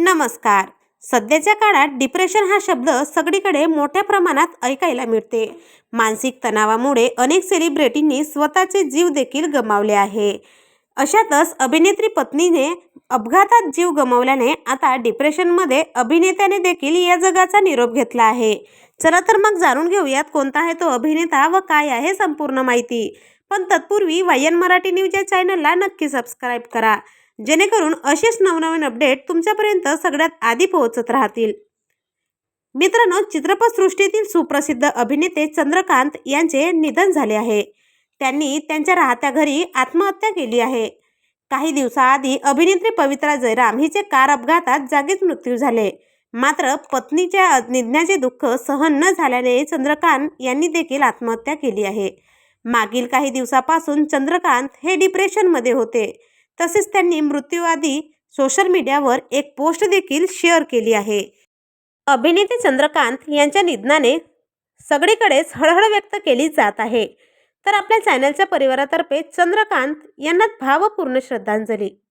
नमस्कार. सध्याच्या काळात डिप्रेशन हा शब्द सगळीकडे मोठ्या प्रमाणात ऐकायला मिळते. मानसिक तणावामुळे अनेक सेलिब्रिटींनी स्वतःचे जीव देखील गमावले आहे. अशातच अभिनेत्री पत्नीने अपघातात जीव गमावल्याने आता डिप्रेशनमध्ये अभिनेत्याने देखील या जगाचा निरोप घेतला आहे. चला तर मग जाणून घेऊयात कोणता आहे तो अभिनेता व काय आहे संपूर्ण माहिती. पण तत्पूर्वी वायन मराठी न्यूज या चॅनलला नक्की सबस्क्राईब करा. जेणेकरून असेच नवनवीन अपडेट तुमच्यापर्यंत सगळ्यात आधी पोहोचत राहतील. मित्रांनो चित्रपटसृष्टीतील सुप्रसिद्ध अभिनेते चंद्रकांत यांचे निधन झाले आहे. त्यांनी त्यांच्या राहत्या घरी आत्महत्या केली आहे. काही दिवसाआधी अभिनेत्री पवित्रा जयराम हिचे कार अपघातात जागीच मृत्यू झाले. मात्र पत्नीच्या निधनाचे दुःख सहन न झाल्याने चंद्रकांत यांनी देखील आत्महत्या केली आहे. मागील काही दिवसापासून चंद्रकांत हे डिप्रेशनमध्ये होते. तसेच त्यांनी मृत्यूआधी सोशल मीडियावर एक पोस्ट देखील शेअर केली आहे. अभिनेते चंद्रकांत यांच्या निधनाने सगळीकडेच हळहळ व्यक्त केली जात आहे. तर आपल्या चॅनलच्या परिवारातर्फे चंद्रकांत यांना भावपूर्ण श्रद्धांजली.